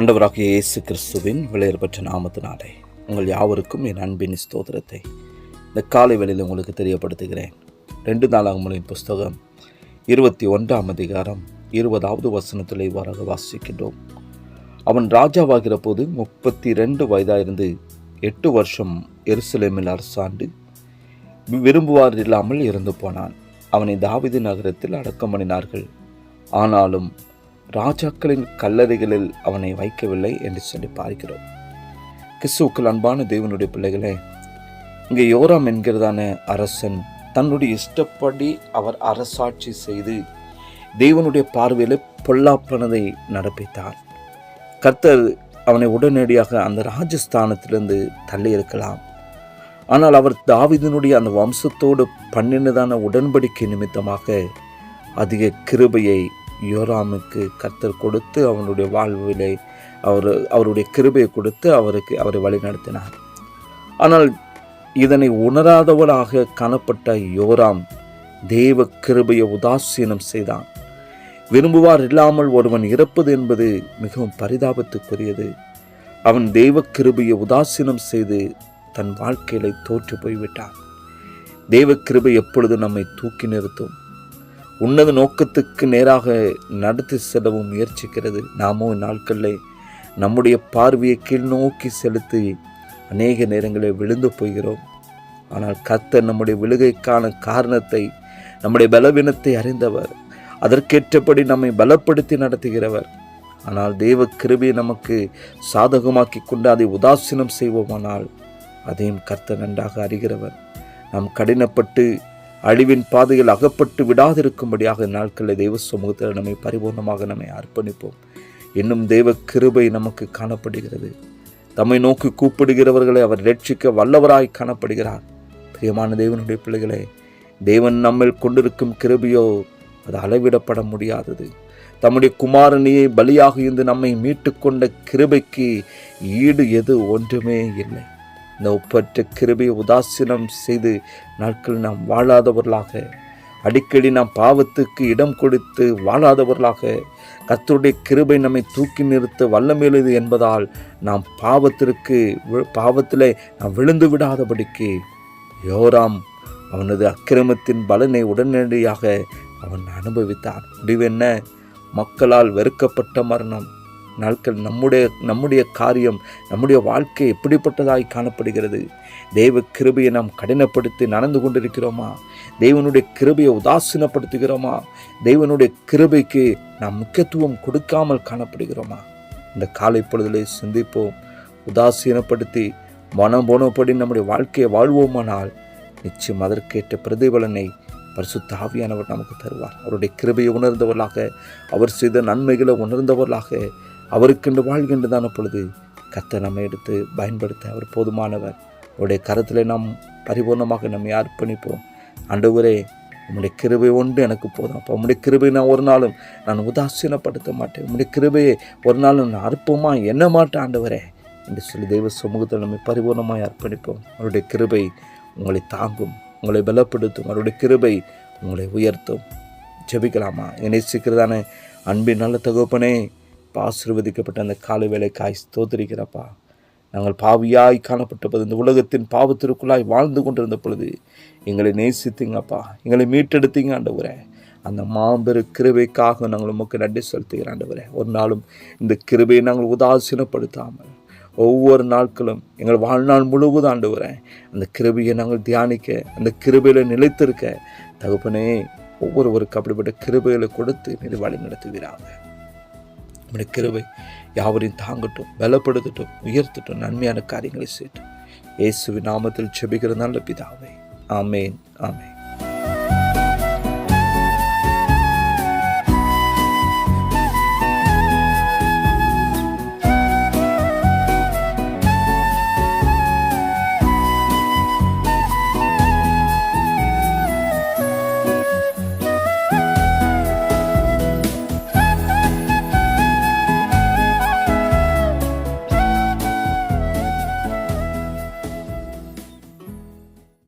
ஆண்டவராகிய இயேசு கிறிஸ்துவின் விளையற்பட்ட நாமத்தினாலே உங்கள் யாவருக்கும் என் அன்பின் ஸ்தோத்திரத்தை இந்த காலை வேளையில் உங்களுக்கு தெரியப்படுத்துகிறேன். ரெண்டு நாளாகமலின் புஸ்தகம் இருபத்தி ஒன்றாம் அதிகாரம் இருபதாவது வசனத்தில் இவ்வாறாக வாசிக்கின்றோம். அவன் ராஜாவாகிற போது முப்பத்தி ரெண்டு வயதாயிருந்து எட்டு வருஷம் எருசலேமில் அரசாண்டு விரும்புவார் இல்லாமல் இறந்து போனான். அவனை தாவிது நகரத்தில் அடக்கம் பண்ணினார்கள். ஆனாலும் ராஜாக்களின் கல்லறைகளில் அவனை வைக்கவில்லை என்று சொல்லி பார்க்கிறோம். கிறிஸ்துவுக்கள் அன்பான தேவனுடைய பிள்ளைகளே இங்கே யோராம் என்கிறதான அரசன் தன்னுடைய இஷ்டப்படி அவர் அரசாட்சி செய்து தேவனுடைய பார்வையில் பொல்லாப்பனதை நடப்பித்தார். கர்த்தர் அவனை உடனடியாக அந்த ராஜஸ்தானத்திலிருந்து தள்ளி இருக்கலாம் ஆனால் அவர் தாவிதனுடைய அந்த வம்சத்தோடு பண்ணினதான உடன்படிக்கை நிமித்தமாக அதிக கிருபையை யோராமுக்கு கர்த்தர் கொடுத்து அவனுடைய வாழ்விலை அவர் அவருடைய கிருபையை கொடுத்து அவருக்கு அவரை வழிநடத்தினார் ஆனால் இதனை உணராதவளாக காணப்பட்ட யோராம் தேவ கிருபையை உதாசீனம் செய்தான். விரும்புவார் இல்லாமல் ஒருவன் இறப்பது என்பது மிகவும் பரிதாபத்துக்குரியது. அவன் தெய்வ கிருபையை உதாசீனம் செய்து தன் வாழ்க்கையில தோற்று போய்விட்டான். தெய்வ கிருபை எப்பொழுது நம்மை தூக்கி நிறுத்தும்? உன்னத நோக்கத்துக்கு நேராக நடத்தி செல்லவும் முயற்சிக்கிறது. நாமோ நாட்களில் நம்முடைய பார்வையை கீழ் நோக்கி செலுத்தி அநேக நேரங்களில் விழுந்து போகிறோம். ஆனால் கர்த்தர் நம்முடைய விழுகைக்கான காரணத்தை நம்முடைய பலவீனத்தை அறிந்தவர். அதற்கேற்றபடி நம்மை பலப்படுத்தி நடத்துகிறவர். ஆனால் தெய்வ கிருபியை நமக்கு சாதகமாக்கி கொண்டு அதை உதாசீனம் செய்வோமானால் அதையும் கர்த்தர் நன்றாக அறிகிறவர். நாம் கடினப்பட்டு அழிவின் பாதையில் அகப்பட்டு விடாதிருக்கும்படியாக நாட்களில் தெய்வ சமூகத்தில் நம்மை பரிபூர்ணமாக நம்மை அர்ப்பணிப்போம். இன்னும் தெய்வ கிருபை நமக்கு காணப்படுகிறது. தம்மை நோக்கி கூப்பிடுகிறவர்களை அவர் ரட்சிக்க வல்லவராய் காணப்படுகிறார். பிரியமான தேவனுடைய பிள்ளைகளே தேவன் நம்மில் கொண்டிருக்கும் கிருபையோ அது அளவிடப்பட முடியாதது. தம்முடைய குமாரனியை பலியாக இருந்து நம்மை மீட்டுக்கொண்ட கிருபைக்கு ஈடு எது ஒன்றுமே இல்லை. இந்த ஒப்பற்ற கிருபையை உதாசீனம் செய்து நாட்கள் நாம் வாழாதவர்களாக. அடிக்கடி நாம் பாவத்துக்கு இடம் கொடுத்து வாழாதவர்களாக. கத்தருடைய கிருபை நம்மை தூக்கி நிறுத்த வல்லமேலுது என்பதால் நாம் பாவத்திற்கு பாவத்தில் பாவத்திலே நாம் விழுந்து விடாதபடிக்கு. யோராம் அவனது அக்கிரமத்தின் பலனை உடனடியாக அவன் அனுபவித்தான். முடிவென்ன மக்களால் வெறுக்கப்பட்ட மரணம். நாட்கள் நம்முடைய நம்முடைய காரியம் நம்முடைய வாழ்க்கை எப்படிப்பட்டதாய் காணப்படுகிறது? தெய்வ கிருபையை நாம் கடினப்படுத்தி நடந்து கொண்டிருக்கிறோமா? தெய்வனுடைய கிருபையை உதாசீனப்படுத்துகிறோமா? தெய்வனுடைய கிருபைக்கு நாம் முக்கியத்துவம் கொடுக்காமல் காணப்படுகிறோமா? இந்த காலை பொழுதிலே சிந்திப்போம். உதாசீனப்படுத்தி மனம் போனபடி நம்முடைய வாழ்க்கையை வாழ்வோமானால் நிச்சயம் அதற்கேற்ற பிரதிபலனை பரிசுத்த ஆவியானவர் நமக்கு தருவார். அவருடைய கிருபையை உணர்ந்தவர்களாக அவர் செய்த நன்மைகளை உணர்ந்தவர்களாக அவருக்கென்று வாழ்கின்றதான பொழுது கத்தை நம்மை எடுத்து பயன்படுத்த அவர் போதுமானவர். அவருடைய கருத்தில் நாம் பரிபூர்ணமாக நம்மை அர்ப்பணிப்போம். ஆண்டவரே உம்முடைய கிருபை ஒன்று எனக்கு போதும். அப்போ உம்முடைய கிருபை நான் ஒரு நாளும் நான் உதாசீனப்படுத்த மாட்டேன். உம்முடைய கிருபையை ஒரு நாளும் நான் அற்பமாக எண்ண மாட்டேன் ஆண்டவரே. என்று சொல்லி தெய்வ சமூகத்தில் நம்மை பரிபூர்ணமாய் அர்ப்பணிப்போம். அவருடைய கிருபை உங்களை தாங்கும் உங்களை பலப்படுத்தும். அவருடைய கிருபை உங்களை உயர்த்தும். ஜெபிக்கலாமா? என்னை சீக்கிரதான? அன்பின் நல்ல தகப்பனே ஆசீர்வதிக்கப்பட்ட அந்த காலை வேலைக்காய். ஸ்தோத்திரிக்கிறப்பா. நாங்கள் பாவியாய் காணப்பட்டபோது இந்த உலகத்தின் பாவத்திற்குள்ளாய் வாழ்ந்து கொண்டிருந்த பொழுது எங்களை நேசித்தீங்கப்பா. எங்களை மீட்டெடுத்தீங்க ஆண்டவரே. அந்த மாபெரு கிருபைக்காக நாங்கள் உமக்கு நன்றி செலுத்துகிற ஆண்டவரே. ஒரு நாளும் இந்த கிருபையை நாங்கள் உதாசீனப்படுத்தாமல் ஒவ்வொரு நாட்களும் எங்கள் வாழ்நாள் முழுவதும் ஆண்டவரே அந்த கிருபையை நாங்கள் தியானிக்க அந்த கிருபையில் நிலைத்திருக்க தகப்பனே ஒவ்வொருவருக்கு அப்படிப்பட்ட கிருபைகளை கொடுத்து நீர் வழி நம்முடைய கிருவை யாவரையும் தாங்கட்டும் பலப்படுத்தட்டும் உயர்த்தட்டும் நன்மையான காரியங்களை செய்யட்டும். இயேசுவின் நாமத்தில் செபிக்கிற நல்ல பிதாவை. ஆமேன் ஆமேன்.